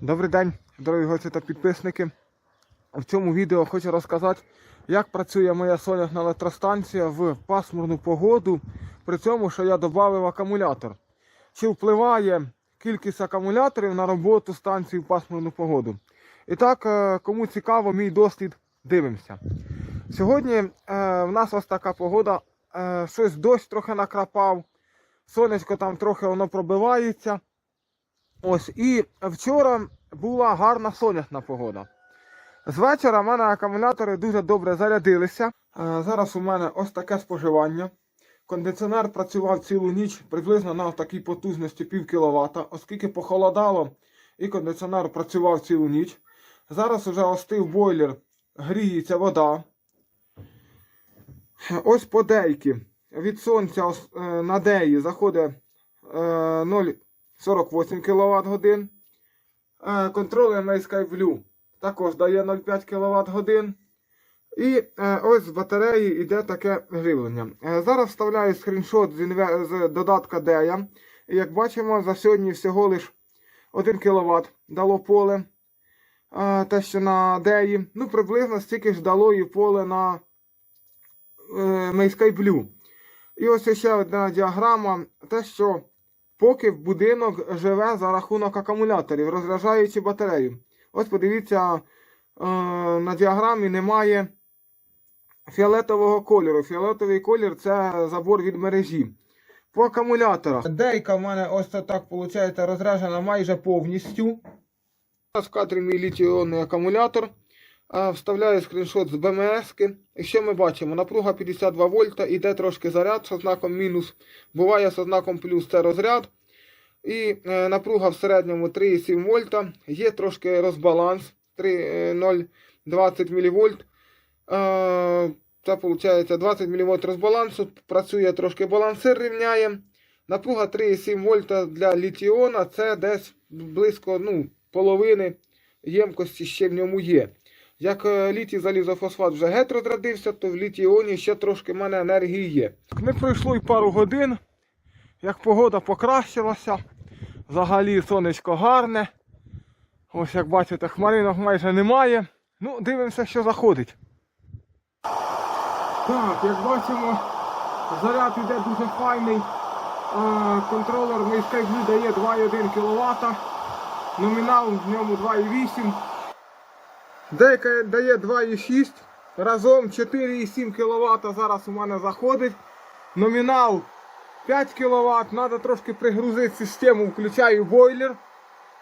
Добрий день, дорогі гості та підписники. В цьому відео хочу розказати, як працює моя сонячна електростанція в пасмурну погоду, при цьому, що я додав акумулятор. Чи впливає кількість акумуляторів на роботу станції в пасмурну погоду? І так, е, кому цікаво, мій дослід дивимося. Сьогодні е, в нас ось така погода, е, щось дощ трохи накрапав, сонечко там трохи воно пробивається. Ось, І вчора була гарна сонячна погода. З вечора в мене акумулятори дуже добре зарядилися. Е, зараз у мене ось таке споживання. Кондиціонер працював цілу ніч приблизно на такій потужності пів кВт, оскільки похолодало, і кондиціонер працював цілу ніч. Зараз вже остив бойлер, гріється вода. Ось по дейки. Від сонця е, на деї заходить е, 0. 48 кВт годин. Е, Контролер MySky Blue також дає 0,5 кВт годин. І е, ось з батареї йде таке гривлення. Е, зараз вставляю скріншот з додатка DEA. І як бачимо, за сьогодні всього лише 1 кВт дало поле. Те, що на Деї. Ну, приблизно стільки ж дало і поле на Мейскай Blue. І ось ще одна діаграма. Те, що поки будинок живе за рахунок акумуляторів, розряджаючи батарею. Ось подивіться, е, на діаграмі немає фіолетового кольору. Фіолетовий колір це забор від мережі. По акумуляторах. Дейка в мене ось так виходить розряджена майже повністю. Зараз в кадрі мій літій-іонний акумулятор. Вставляю скріншот з БМС. -ки. І що ми бачимо? Напруга 52 вольта, іде трошки заряд з знаком мінус. Буває з знаком плюс це розряд. І е, напруга в середньому 3,7 вольта. Є трошки розбаланс 3,020 мВ. Е, це виходить 20 мВ розбалансу. Працює трошки балансир рівняє. Напруга 3,7 вольта для літіона це десь близько ну, половини ємкості ще в ньому є. Як е, літій залізофосфат вже геть розрядився, то в літіоні ще трошки в мене енергії є. Не пройшло й пару годин, як погода покращилася. Взагалі сонечко гарне. Ось як бачите, хмаринок майже немає. Ну, дивимося, що заходить. Так, як бачимо, заряд іде дуже файний. Контролер MySkyView дає 2,1 кВт. Номінал в ньому 2,8. Дейка дає 2,6. Разом 4,7 кВт зараз у мене заходить. Номінал 5 кВт. Треба трошки пригрузити систему, включаю бойлер.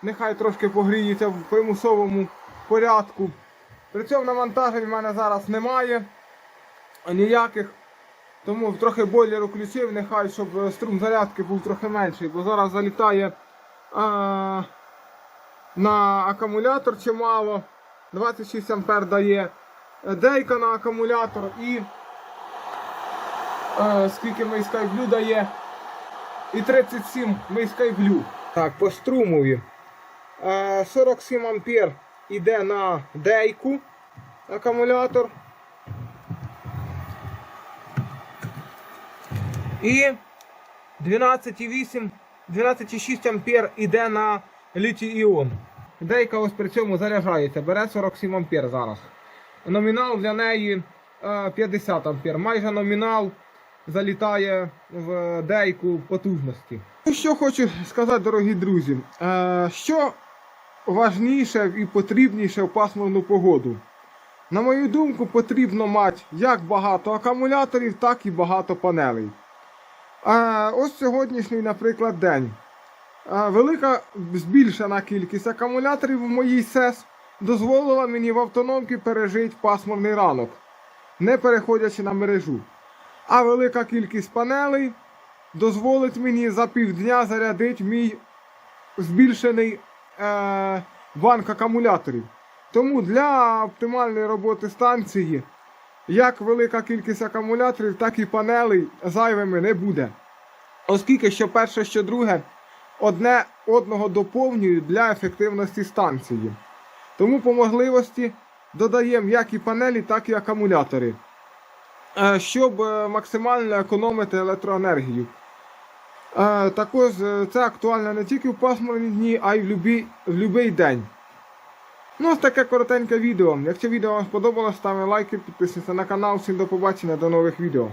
Нехай трошки погріється в примусовому порядку. При цьому навантажень в мене зараз немає ніяких. Тому трохи бойлер включив, нехай, щоб е, струм зарядки був трохи менший, бо зараз залітає а, на акумулятор чимало. 26 ампер дає е, дейка на акумулятор і е, скільки ми SkyBlue дає. І 37 ми SkyBlue. Так, по струмові. Е, 47 ампер іде на дейку акумулятор. І 12,8, 12,6 ампер іде на літій-іон. Дейка ось при цьому заряджається, бере 47 ампер зараз. Номінал для неї е, 50 ампер. Майже номінал залітає в дейку потужності. Ну, Що хочу сказати, дорогі друзі, е, що важніше і потрібніше в пасмурну погоду. На мою думку, потрібно мати як багато акумуляторів, так і багато панелей. А ось сьогоднішній, наприклад, день. Велика збільшена кількість акумуляторів в моїй СЕС дозволила мені в автономці пережити пасмурний ранок, не переходячи на мережу. А велика кількість панелей дозволить мені за півдня зарядити мій збільшений е, банк акумуляторів. Тому для оптимальної роботи станції як велика кількість акумуляторів, так і панелей зайвими не буде. Оскільки що перше, що друге, одне одного доповнюють для ефективності станції. Тому по можливості додаємо як і панелі, так і акумулятори, е, щоб е, максимально економити електроенергію. Е, також це актуально не тільки в пасмурні дні, а й в в любий день. Ну, ось таке коротеньке відео. Якщо відео вам сподобалось, ставте лайки, підписуйтесь на канал. Всім до побачення, до нових відео.